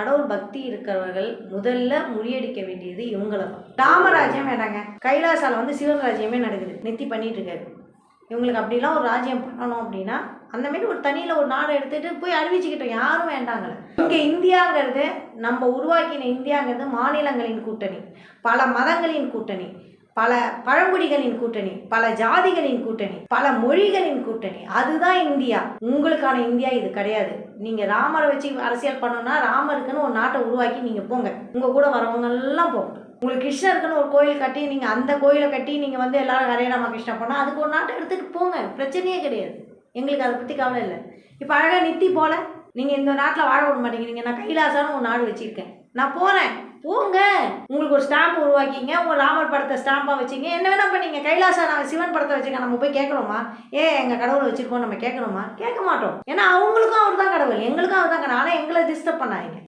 கடவுள் பக்தி இருக்கிறவர்கள் முதல்ல முறியடிக்க வேண்டியது இவங்களை தான். ராமராஜ்யம் வேண்டாங்க. கைலாசால வந்து சிவன் ராஜ்யமே நடக்குது. நெத்தி பண்ணிட்டு இருக்காரு இவங்களுக்கு அப்படிலாம் ஒரு ராஜ்யம் பண்ணணும் அப்படின்னா அந்த மாதிரி ஒரு தனியில் ஒரு நாடை எடுத்துகிட்டு போய் அறிவிச்சுக்கிட்டோம். யாரும் வேண்டாங்கல்ல இங்கே இந்தியாங்கிறது நம்ம உருவாக்கின இந்தியாங்கிறது மாநிலங்களின் கூட்டணி. பல மதங்களின் கூட்டணி. பல பழங்குடிகளின் கூட்டணி பல ஜாதிகளின் கூட்டணி பல மொழிகளின் கூட்டணி. அதுதான் இந்தியா. உங்களுக்கான இந்தியா இது கிடையாது. நீங்கள் ராமரை வச்சு அரசியல் பண்ணணும்னா ராமருக்குன்னு ஒரு நாட்டை உருவாக்கி நீங்கள் போங்க. உங்கள் கூட வரவங்க எல்லாம் போங்க. உங்களுக்கு கிருஷ்ணருக்குன்னு ஒரு கோயில் கட்டி நீங்கள் அந்த கோயிலை கட்டி நீங்கள் வந்து எல்லாரும் ஹரே ராம கிருஷ்ணா போனால் அதுக்கு ஒரு நாட்டை எடுத்துகிட்டு போங்க. பிரச்சனையே கிடையாது. எங்களுக்கு அதை பற்றி கவலை இல்லை. இப்போ அழகாக நித்தி போல நீங்கள் இந்த நாட்டில் வாழ விட மாட்டேங்கிறீங்க. நான் கைலாசான்னு ஒரு நாடு வச்சுருக்கேன். நான் போகிறேன் போங்க. ஒரு ஸ்டாம்ப் உருவாக்கிங்க உங்கள் ராமர் படத்தை ஸ்டாம்பாக வச்சிங்க. என்ன வேணால் பண்ணீங்க. கைலாசா நாங்கள் சிவன் படத்தை வச்சுக்க நம்ம போய் கேட்கணுமா? ஏ எங்கள் கடவுளை வச்சுருக்கோம் நம்ம கேட்கணுமா? கேட்க மாட்டோம். ஏன்னா அவங்களுக்கும் அவர் தான் கடவுள். எங்களுக்கும் அவர் தான் கடவுள். ஆனால் எங்களை டிஸ்டர்ப் பண்ணாதீங்க.